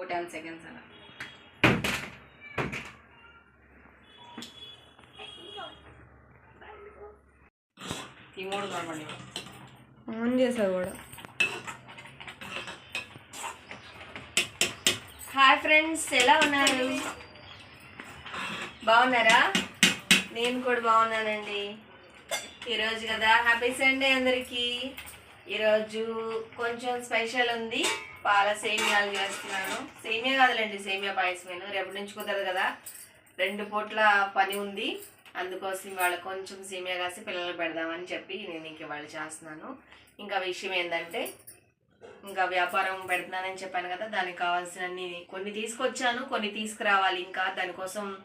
ఓ ten seconds అలా ఈ మూడు కనపడి ఆన్ చేసా కూడా. హాయ్ ఫ్రెండ్స్ ఎలా ఉన్నారు? బాగున్నారా? నేను కూడా బాగున్నానండి. ఈరోజు కదా హ్యాపీ సండే అందరికీ. ఈరోజు కొంచెం స్పెషల్ ఉంది. పాల సేమియాలు చేస్తున్నాను. సేమియా కాదులేండి సేమియా పాయసమేను. రేపటి నుంచి కుదరదు కదా. రెండు పూట్ల పని ఉంది. అందుకోసం ఇవాళ కొంచెం సేమియా కాసి పిల్లలు పెడదామని చెప్పి నేను ఇంక ఇవాళ చేస్తున్నాను. ఇంకా విషయం ఏంటంటే ఇంకా వ్యాపారం పెడుతున్నానని చెప్పాను కదా. దానికి కావాల్సినన్ని కొన్ని తీసుకొచ్చాను కొన్ని తీసుకురావాలి. ఇంకా దానికోసం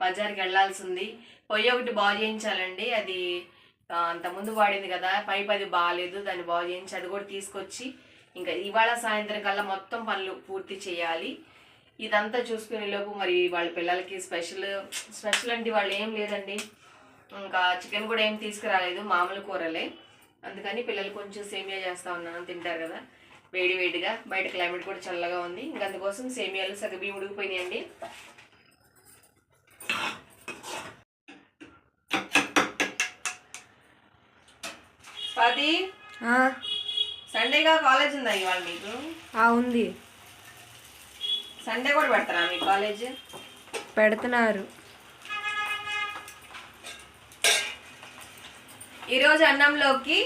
బజార్కి వెళ్ళాల్సి ఉంది. పొయ్యి ఒకటి బాగు చేయించాలండి. అది అంతకుముందు వాడింది కదా పైప్ అది బాగాలేదు దాన్ని బాగు చేయించి అది కూడా తీసుకొచ్చి ఇంకా ఇవాళ సాయంత్రం కల్లా మొత్తం పనులు పూర్తి చేయాలి. ఇదంతా చూసుకునే లోపు మరి వాళ్ళ పిల్లలకి స్పెషల్ స్పెషల్ అంటే వాళ్ళు ఏం లేదండి. ఇంకా చికెన్ కూడా ఏం తీసుకురాలేదు మామూలు కూరలే. అందుకని పిల్లలు కొంచెం సేమియా చేస్తా ఉన్నాను తింటారు కదా. వేడి వేడిగా బయట క్లైమేట్ కూడా చల్లగా ఉంది. ఇంకా అందుకోసం సేమియాలు సగబీ ఉడికిపోయినాయండి స్వాతి సండేగా కాలేజ్ ఉందా ఇవాళ మీకు? ఆ, ఉంది. సండే కూడా పెడతారా మీ కాలేజ్? పెడుతున్నారు. ఈరోజు అన్నంలోకి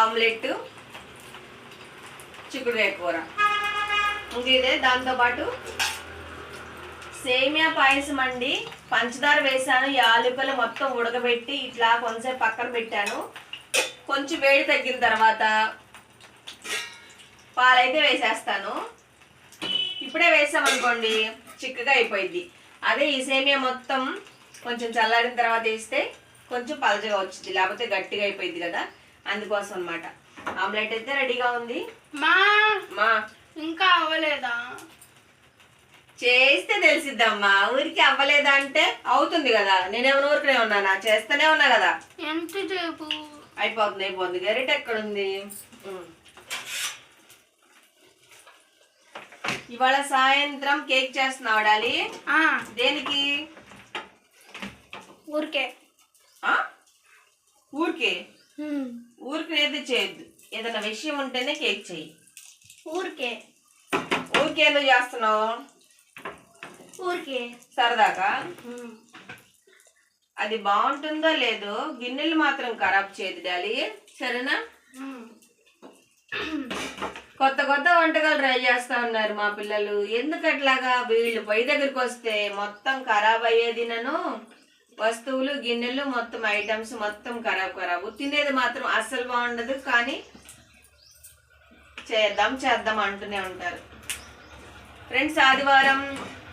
ఆమ్లెట్ చిక్కుడుకాయ కూర. ఇంక ఇదే దాంతోపాటు సేమియా పాయసం అండి. పంచదార వేసాను యాలకులు మొత్తం ఉడకబెట్టి ఇట్లా కొంచెం పక్కన పెట్టాను. కొంచెం వేడి తగ్గిన తర్వాత పాలైతే వేసేస్తాను. ఇప్పుడే వేసామనుకోండి చిక్కగా అయిపోయింది అదే ఈ సేమియా మొత్తం కొంచెం చల్లారిన తర్వాత వేస్తే కొంచెం పలచగా వచ్చింది లేకపోతే గట్టిగా అయిపోయింది కదా. అందుకోసం అన్నమాట. ఆమ్లెట్ అయితే రెడీగా ఉంది. మా మా. ఇంకా అవ్వలేదా? చేస్తే తెలిసిద్దమ్మా. ఊరికి అవ్వలేదా అంటే అవుతుంది కదా. నేనేమైనా ఊరికనే ఉన్నానా? చేస్తూనే ఉన్నా కదా. ఎంతసేపు అయిపోతుంది అయిపోతుంది. గరిట ఎక్కడుంది. ఇవాళ సాయంత్రం కేక్ చేస్తున్నావు డాలి ఆ, దేనికి? ఊరికే? ఊరికే? ఊరికి అయితే చేయొద్దు. ఏదైనా విషయం ఉంటేనే కేక్ చెయ్యి. ఊరికే. ఊరికే ఎందుకు చేస్తున్నావు? ఊరికే. సరదాకా అది బాగుంటుందో లేదో గిన్నెలు మాత్రం ఖరాబ్ చేయదు డాలి సరేనా? కొత్త కొత్త వంటకాలు ట్రై చేస్తా ఉన్నారు మా పిల్లలు. ఎందుకు అట్లాగా వీళ్ళు పొయ్యి దగ్గరికి వస్తే మొత్తం ఖరాబ్ అయ్యేది నన్ను. వస్తువులు గిన్నెలు మొత్తం ఐటమ్స్ మొత్తం ఖరాబ్ ఖరాబ్. తినేది మాత్రం అస్సలు బాగుండదు కానీ చేద్దాం చేద్దాం అంటూనే ఉంటారు. ఫ్రెండ్స్ ఆదివారం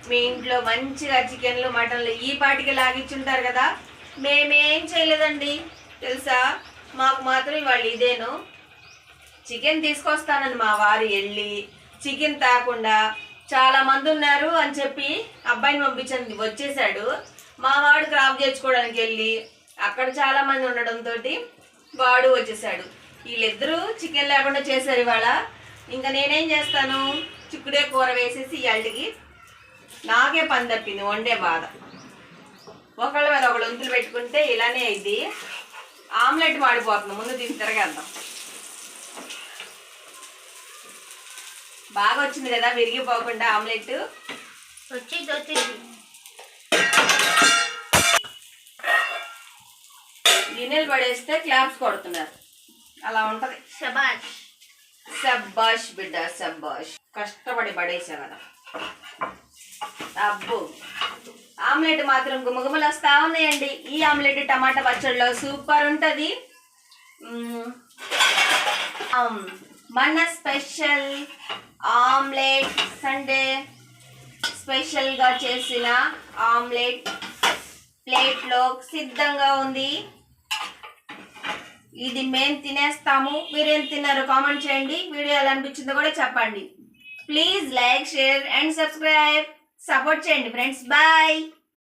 మీ ఇంట్లో మంచిగా చికెన్లు మటన్లు ఈ పాటికి లాగిచ్చుంటారు కదా? మేమేం చేయలేదండి. తెలుసా? మాకు మాత్రం ఇవాళ ఇదేను. చికెన్ తీసుకొస్తానని మా వారు వెళ్ళి చికెన్ తాకుండా చాలా మంది ఉన్నారు అని చెప్పి అబ్బాయిని పంపించండి వచ్చేసాడు. మా వాడు క్రాప్ చేర్చుకోవడానికి వెళ్ళి అక్కడ చాలా మంది ఉండడంతో వాడు వచ్చేసాడు. వీళ్ళిద్దరూ చికెన్ లేకుండా చేశారు ఇవాళ. ఇంకా నేనేం చేస్తాను? చిక్కుడే కూర వేసేసి ఇవాళకి నాకే పని తప్పింది వండే బాధ. ఒకళ్ళ మీద ఒకళ్ళు వంతులు పెట్టుకుంటే ఇలానే అయింది ఆమ్లెట్ మాడిపోతుంది ముందు దీన్ని తిరగేద్దాం. బాగా వచ్చింది కదా విరిగిపోకుండా ఆమ్లెట్. వచ్చింది వచ్చింది. గిన్నెలు పడేస్తే క్లాప్స్ కొడుతున్నారు. అలా ఉంటది. శబాష్. సబ్బాష్ బిడ్డ సబ్బాష్ కష్టపడి పడేసా కదా. అబ్బో. ఆమ్లెట్ మాత్రం గుమగుమలు వస్తా ఉన్నాయండి. ఈ ఆమ్లెట్ టమాటా పచ్చడిలో సూపర్ ఉంటుంది. మన స్పెషల్ ఆమ్లెట్ సండే స్పెషల్గా చేసిన ఆమ్లెట్ ప్లేట్లో సిద్ధంగా ఉంది. ఇది మేము తినేస్తాము. మీరేం తిన్నారు కామెంట్ చేయండి. వీడియో ఎలా అనిపించిందో కూడా చెప్పండి. Please like share and subscribe. Support చేయండి ఫ్రెండ్స్. బాయ్.